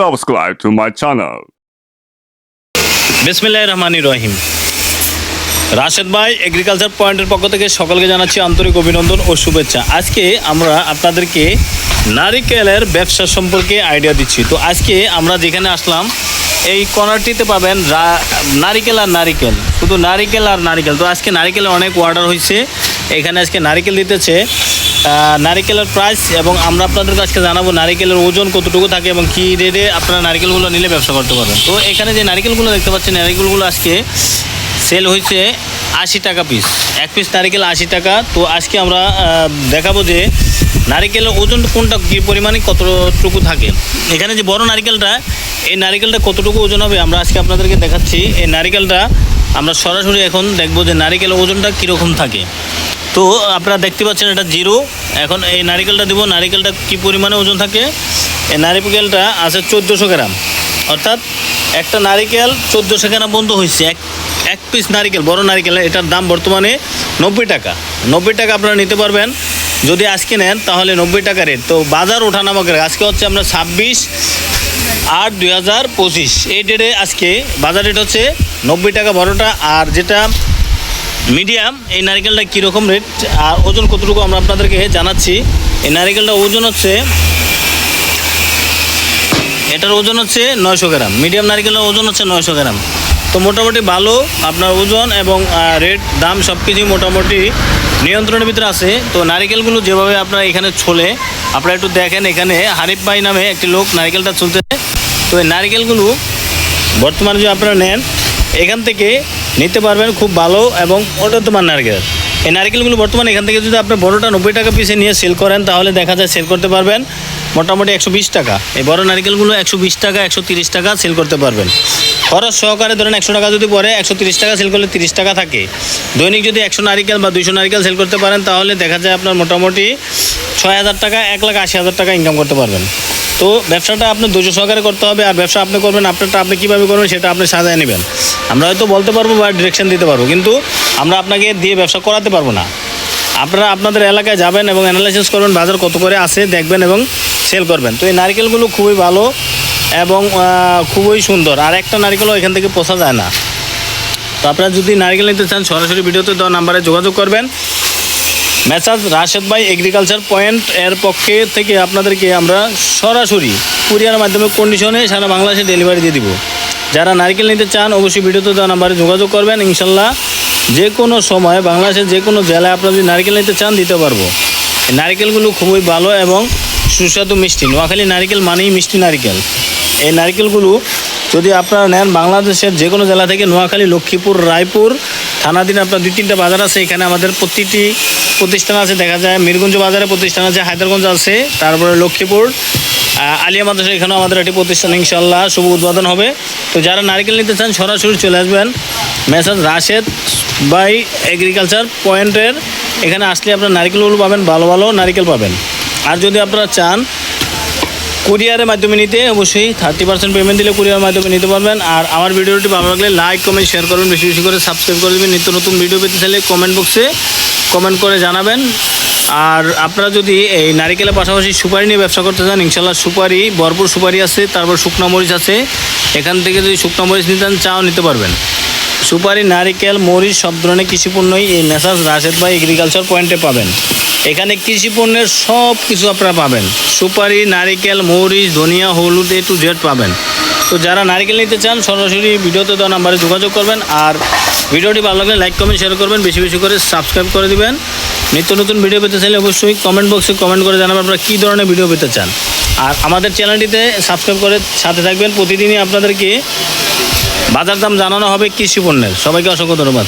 subscribe to my channel. বিসমিল্লাহ রহিম। রাশেদ ভাই agriculture পয়েন্টের পক্ষ থেকে সকলকে জানাচ্ছি আন্তরিক অভিনন্দন ও শুভেচ্ছা। আজকে আমরা আপনাদেরকে নারিকেলের ব্যবসা সম্পর্কে আইডিয়া দিচ্ছি। তো আজকে আমরা যেখানে আসলাম, এই কর্নারটিতে পাবেন নারিকেল আর নারিকেল। শুধু নারিকেল আর নারিকেল। তো আজকে নারিকেলের অনেক অর্ডার হয়েছে এখানে আজকে নারিকেল দিতেছে। নারিকেলের প্রাইস এবং আমরা আপনাদের কাছে জানাব নারিকেলের ওজন কতটুকু থাকে এবং কী রেটে আপনারা নারিকেলগুলো নিলে ব্যবসা করতে পারবেন। তো এখানে যে নারিকেলগুলো দেখতে পাচ্ছেন, নারিকেলগুলো আজকে সেল হয়েছে আশি টাকা পিস এক পিস নারিকেল আশি টাকা। তো আজকে আমরা দেখাবো যে নারিকেলের ওজন কোনটা, কী পরিমাণে কতটুকু থাকে। এখানে যে বড় নারিকেলটা, এই নারিকেলটা কতটুকু ওজন হবে আমরা আজকে আপনাদেরকে দেখাচ্ছি। এই নারিকেলটা আমরা সরাসরি এখন দেখব যে নারিকেলের ওজনটা কীরকম থাকে। তো আপনারা দেখতে পাচ্ছেন এটা জিরো। এখন এই নারিকেলটা দেবো, নারিকেলটা কি পরিমাণে ওজন থাকে? এই নারিকেলটা আছে চোদ্দোশো গ্রাম। অর্থাৎ একটা নারিকেল চোদ্দোশো গ্রাম বন্ধ হয়েছে। এক এক পিস নারিকেল, বড় নারিকেল, এটার দাম বর্তমানে নব্বই টাকা। নব্বই টাকা আপনারা নিতে পারবেন। যদি আজকে নেন, তাহলে নব্বই টাকা রেট তো বাজার ওঠানামা করে আজকে হচ্ছে আমরা ছাব্বিশ আট দুই হাজার পঁচিশ। এই ডেটে আজকে বাজার রেট হচ্ছে নব্বই টাকা বড়টা। আর যেটা মিডিয়াম, এই নারিকেলটা কীরকম রেট? আর ওজন কতটুকু আমরা আপনাদেরকে জানাচ্ছি। এই নারিকেলটা ওজন হচ্ছে, এটার ওজন হচ্ছে নয়শো গ্রাম। মিডিয়াম নারিকেলের ওজন হচ্ছে নয়শো গ্রাম। তো মোটামুটি ভালো আপনার ওজন এবং রেট, দাম সব কিছুই মোটামুটি নিয়ন্ত্রণের ভিতরে আছে। তো নারিকেলগুলো যেভাবে আপনার এখানে ছোলে, আপনারা একটু দেখেন এখানে হারিফ ভাই নামে একটি লোক নারিকেলটা চলতেছে তো এই নারিকেলগুলো বর্তমানে যদি আপনারা নেন, এখান থেকে নিতে পারবেন খুব ভালো এবং উন্নতমান নারকেল। এই নারকেলগুলো বর্তমানে এখান থেকে যদি আপনি বড়টা নব্বই টাকা পিসে নিয়ে সেল করেন, তাহলে দেখা যায় সেল করতে পারবেন মোটামুটি একশো বিশ টাকা। এই বড় নারকেলগুলো একশো বিশ টাকা, একশো তিরিশ টাকা সেল করতে পারবেন। খরচ সহকারে ধরেন একশো টাকা যদি পরে একশো তিরিশ টাকা সেল করলে তিরিশ টাকা থাকে। দৈনিক যদি একশো নারিকেল বা দুইশো নারিকেল সেল করতে পারেন, তাহলে দেখা যায় আপনার মোটামুটি ছয় হাজার টাকা, এক লাখ আশি হাজার টাকা ইনকাম করতে পারবেন। তো ব্যবসাটা আপনি ধৈর্য সহকারে করতে হবে, আর ব্যবসা আপনি করবেন, আপনারটা আপনি কীভাবে করবেন সেটা আপনি সাজায় নেবেন। আমরা হয়তো বলতে পারব বা ডিরেকশন দিতে পারব, কিন্তু আমরা আপনাকে দিয়ে ব্যবসা করাতে পারব না। আপনারা আপনাদের এলাকায় যাবেন এবং অ্যানালাইসিস করবেন, বাজার কত করে আছে, দেখবেন এবং সেল করবেন। তো এই নারকেলগুলো খুবই ভালো এবং খুবই সুন্দর। আর একটা নারকেলও এখান থেকে পোষা যায় না। তো আপনারা যদি নারকেল নিতে চান, সরাসরি ভিডিওতে দেওয়া নাম্বারে যোগাযোগ করবেন। মেসাজ রাশেদ ভাই এগ্রিকালচার পয়েন্ট এর পক্ষে থেকে আপনাদেরকে আমরা সরাসরি কুরিয়ার মাধ্যমে কন্ডিশনে সারা বাংলাদেশে ডেলিভারি দিয়ে দিব। যারা নারকেল নিতে চান, অবশ্যই ভিডিওতে দেওয়া নাম্বারে যোগাযোগ করবেন। ইনশাল্লাহ যে কোনো সময় বাংলাদেশের যে কোনো জেলায় আপনারা যদি নারকেল নিতে চান, দিতে পারব। এই নারকেলগুলো খুবই ভালো এবং সুস্বাদু মিষ্টি। নোয়াখালী নারকেল মানেই মিষ্টি নারকেল। এই নারকেলগুলো যদি আপনারা নেন, বাংলাদেশের যে কোনো জেলা থেকে নোয়াখালী, লক্ষ্মীপুর, রায়পুর, থানাধীন আপনার দুই, তিনটা বাজার আছে। এখানে আমাদের প্রতিটি প্রতিষ্ঠান আছে। দেখা যায়, মিরগঞ্জ বাজারে প্রতিষ্ঠান আছে হায়দারগঞ্জ আছে, তারপরে লক্ষ্মীপুর আলিয়া মাদ্রাসা এখানেও আমাদের একটি প্রতিষ্ঠান ইনশাল্লাহ শুভ উদ্বোধন হবে। তো যারা নারকেল নিতে চান, সরাসরি চলে আসবেন মেসাজ রাশেদ বাই এগ্রিকালচার পয়েন্টের এখানে আসলে আপনার নারকেলগুলো পাবেন, ভালো ভালো নারকেল পাবেন। আর যদি আপনারা চান কুরিয়ারের মাধ্যমে নিতে, অবশ্যই থার্টি পার্সেন্ট পেমেন্ট দিলে কুরিয়ারের মাধ্যমে নিতে পারবেন। আর আমার ভিডিওটি ভালো লাগলে লাইক কমেন্ট শেয়ার করবেন। বেশি বেশি করে সাবস্ক্রাইব করে দেবেন নিত্য নতুন ভিডিও পেতে চাইলে কমেন্ট বক্সে কমেন্ট করে জানাবেন। আর আপনারা যদি এই নারিকেলের পাশাপাশি সুপারি নিয়ে ব্যবসা করতে চান, ইনশাল্লাহ সুপারি, ভরপুর সুপারি আছে, তারপর শুকনো মরিচ আছে। এখান থেকে যদি শুকনো মরিচ নিতে চান, চাও নিতে পারবেন। সুপারি, নারিকেল, মরিচ সব ধরনের কৃষি পণ্যই এই মেসাজ রাশেদ ভাই এগ্রিকালচার পয়েন্টে পাবেন। এখানে কৃষি পণ্যের সব কিছু আপনারা পাবেন। সুপারি, নারিকেল, মরিচ, ধনিয়া, হলুদ এ টু জেড পাবেন। তো যারা নারিকেল নিতে চান, সরাসরি ভিডিওতে দেওয়া নাম্বারে যোগাযোগ করবেন। আর ভিডিওটি ভালো লাগলে লাইক কমেন্ট শেয়ার করবেন। বেশি বেশি করে সাবস্ক্রাইব করে দিবেন। নিত্য নতুন ভিডিও পেতে চাইলে অবশ্যই কমেন্ট বক্সে কমেন্ট করে জানাবেন আপনারা কী ধরনের ভিডিও পেতে চান। আর আমাদের চ্যানেলটিতে সাবস্ক্রাইব করে সাথে থাকবেন। প্রতিদিনই আপনাদেরকে বাজার দাম জানানো হবে কৃষি পণ্যের। সবাইকে অসংখ্য ধন্যবাদ।